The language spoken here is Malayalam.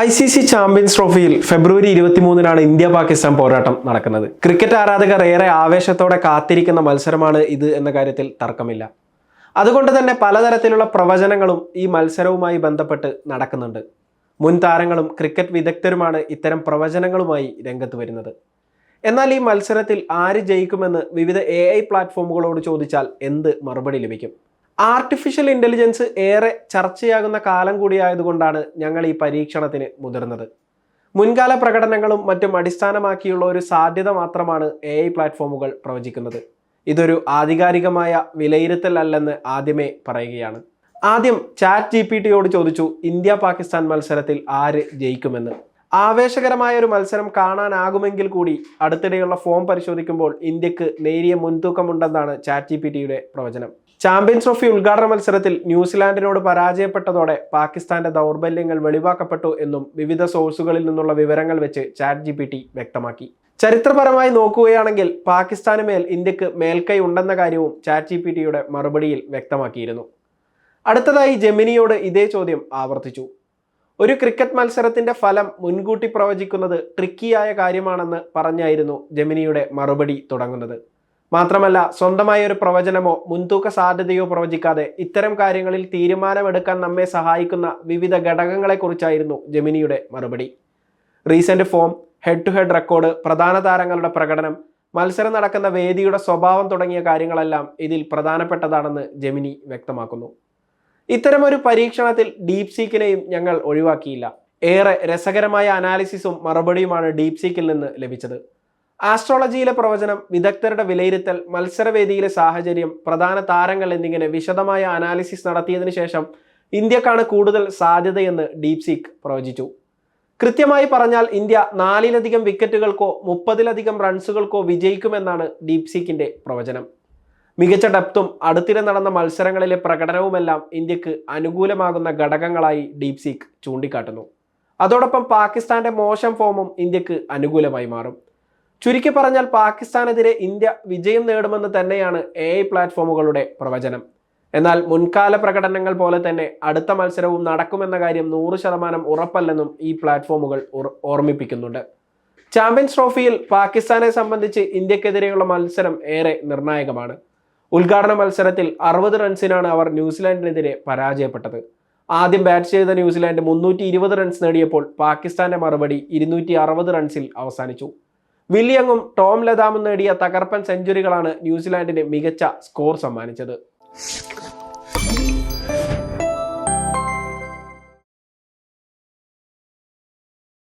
ഐ സി സി ചാമ്പ്യൻസ് ട്രോഫിയിൽ ഫെബ്രുവരി ഇരുപത്തിമൂന്നിനാണ് ഇന്ത്യ പാകിസ്ഥാൻ പോരാട്ടം നടക്കുന്നത്. ക്രിക്കറ്റ് ആരാധകർ ഏറെ ആവേശത്തോടെ കാത്തിരിക്കുന്ന മത്സരമാണ് ഇത് എന്ന കാര്യത്തിൽ തർക്കമില്ല. അതുകൊണ്ട് തന്നെ പലതരത്തിലുള്ള പ്രവചനങ്ങളും ഈ മത്സരവുമായി ബന്ധപ്പെട്ട് നടക്കുന്നുണ്ട്. മുൻ താരങ്ങളും ക്രിക്കറ്റ് വിദഗ്ധരുമാണ് ഇത്തരം പ്രവചനങ്ങളുമായി രംഗത്ത് വരുന്നത്. എന്നാൽ ഈ മത്സരത്തിൽ ആര് ജയിക്കുമെന്ന് വിവിധ എ പ്ലാറ്റ്ഫോമുകളോട് ചോദിച്ചാൽ എന്ത് മറുപടി ലഭിക്കും? ആർട്ടിഫിഷ്യൽ ഇന്റലിജൻസ് ഏറെ ചർച്ചയാകുന്ന കാലം കൂടിയായതുകൊണ്ടാണ് ഞങ്ങൾ ഈ പരീക്ഷണത്തിന് മുതിർന്നത്. മുൻകാല പ്രകടനങ്ങളും മറ്റും അടിസ്ഥാനമാക്കിയുള്ള ഒരു സാധ്യത മാത്രമാണ് എ ഐ പ്ലാറ്റ്ഫോമുകൾ പ്രവചിക്കുന്നത്. ഇതൊരു ആധികാരികമായ വിലയിരുത്തൽ അല്ലെന്ന് ആദ്യമേ പറയുകയാണ്. ആദ്യം ചാറ്റ് ജി പി ടിയോട് ചോദിച്ചു ഇന്ത്യ പാകിസ്ഥാൻ മത്സരത്തിൽ ആര് ജയിക്കുമെന്ന്? ആവേശകരമായ ഒരു മത്സരം കാണാനാകുമെങ്കിൽ കൂടി അടുത്തിടെയുള്ള ഫോം പരിശോധിക്കുമ്പോൾ ഇന്ത്യയ്ക്ക് നേരിയ മുൻതൂക്കമുണ്ടെന്നാണ് ചാറ്റ് ജി പി ടിയുടെ പ്രവചനം. ചാമ്പ്യൻസ് ട്രോഫി ഉദ്ഘാടന മത്സരത്തിൽ ന്യൂസിലാൻഡിനോട് പരാജയപ്പെട്ടതോടെ പാകിസ്ഥാന്റെ ദൗർബല്യങ്ങൾ വെളിവാക്കപ്പെട്ടു എന്നും വിവിധ സോഴ്സുകളിൽ നിന്നുള്ള വിവരങ്ങൾ വെച്ച് ചാറ്റ് ജി വ്യക്തമാക്കി. ചരിത്രപരമായി നോക്കുകയാണെങ്കിൽ പാകിസ്ഥാന് മേൽ ഇന്ത്യയ്ക്ക് മേൽക്കൈ ഉണ്ടെന്ന കാര്യവും ചാറ്റ് ജി പി ടിയുടെ മറുപടിയിൽ വ്യക്തമാക്കിയിരുന്നു. അടുത്തതായി ജെമിനിയോട് ഇതേ ചോദ്യം ആവർത്തിച്ചു. ഒരു ക്രിക്കറ്റ് മത്സരത്തിന്റെ ഫലം മുൻകൂട്ടി പ്രവചിക്കുന്നത് ട്രിക്കിയായ കാര്യമാണെന്ന് പറഞ്ഞായിരുന്നു ജെമിനിയുടെ മറുപടി തുടങ്ങുന്നത്. മാത്രമല്ല സ്വന്തമായ ഒരു പ്രവചനമോ മുൻതൂക്ക സാധ്യതയോ പ്രവചിക്കാതെ ഇത്തരം കാര്യങ്ങളിൽ തീരുമാനമെടുക്കാൻ നമ്മെ സഹായിക്കുന്ന വിവിധ ഘടകങ്ങളെക്കുറിച്ചായിരുന്നു ജെമിനിയുടെ മറുപടി. Recent form head to head record പ്രധാന താരങ്ങളുടെ പ്രകടനം മത്സരം നടക്കുന്ന വേദിയുടെ സ്വഭാവം തുടങ്ങിയ കാര്യങ്ങളെല്ലാം ഇതിൽ പ്രധാനപ്പെട്ടതാണെന്ന് ജെമിനി വ്യക്തമാക്കുന്നു. ഇത്തരമൊരു പരീക്ഷണത്തിൽ ഡീപ് സീക്കിനെയും ഞങ്ങൾ ഒഴിവാക്കിയില്ല. ഏറെ രസകരമായ അനാലിസിസും മറുപടിയുമാണ് ഡീപ് സീക്കിൽ നിന്ന് ലഭിച്ചത്. ആസ്ട്രോളജിയിലെ പ്രവചനം വിദഗ്ധരുടെ വിലയിരുത്തൽ മത്സരവേദിയിലെ സാഹചര്യം പ്രധാന താരങ്ങൾ എന്നിങ്ങനെ വിശദമായ അനാലിസിസ് നടത്തിയതിനു ശേഷം ഇന്ത്യക്കാണ് കൂടുതൽ സാധ്യതയെന്ന് ഡീപ് സീക്ക് പ്രവചിച്ചു. കൃത്യമായി പറഞ്ഞാൽ ഇന്ത്യ നാലിലധികം വിക്കറ്റുകൾക്കോ മുപ്പതിലധികം റൺസുകൾക്കോ വിജയിക്കുമെന്നാണ് ഡീപ് സീക്കിന്റെ പ്രവചനം. മികച്ച ഡെപ്തും അടുത്തിടെ നടന്ന മത്സരങ്ങളിലെ പ്രകടനവുമെല്ലാം ഇന്ത്യയ്ക്ക് അനുകൂലമാകുന്ന ഘടകങ്ങളായി ഡീപ് സീക്ക് ചൂണ്ടിക്കാട്ടുന്നു. അതോടൊപ്പം പാകിസ്ഥാന്റെ മോശം ഫോമും ഇന്ത്യയ്ക്ക് അനുകൂലമായി മാറും. ചുരുക്കി പറഞ്ഞാൽ പാകിസ്ഥാനെതിരെ ഇന്ത്യ വിജയം നേടുമെന്ന് തന്നെയാണ് എ ഐ പ്ലാറ്റ്ഫോമുകളുടെ പ്രവചനം. എന്നാൽ മുൻകാല പ്രകടനങ്ങൾ പോലെ തന്നെ അടുത്ത മത്സരവും നടക്കുമെന്ന കാര്യം നൂറ് ശതമാനം ഉറപ്പല്ലെന്നും ഈ പ്ലാറ്റ്ഫോമുകൾ ഓർമ്മിപ്പിക്കുന്നുണ്ട്. ചാമ്പ്യൻസ് ട്രോഫിയിൽ പാകിസ്ഥാനെ സംബന്ധിച്ച് ഇന്ത്യക്കെതിരെയുള്ള മത്സരം ഏറെ നിർണായകമാണ്. ഉദ്ഘാടന മത്സരത്തിൽ അറുപത് റൺസിനാണ് അവർ ന്യൂസിലാൻഡിനെതിരെ പരാജയപ്പെട്ടത്. ആദ്യം ബാറ്റ് ചെയ്ത ന്യൂസിലാൻഡ് മുന്നൂറ്റി റൺസ് നേടിയപ്പോൾ പാകിസ്ഥാന്റെ മറുപടി ഇരുന്നൂറ്റി റൺസിൽ അവസാനിച്ചു. വില്യങ്ങും ടോം ലതാമും നേടിയ തകർപ്പൻ സെഞ്ചുറികളാണ് ന്യൂസിലാൻഡിന് മികച്ച സ്കോർ സമ്മാനിച്ചത്.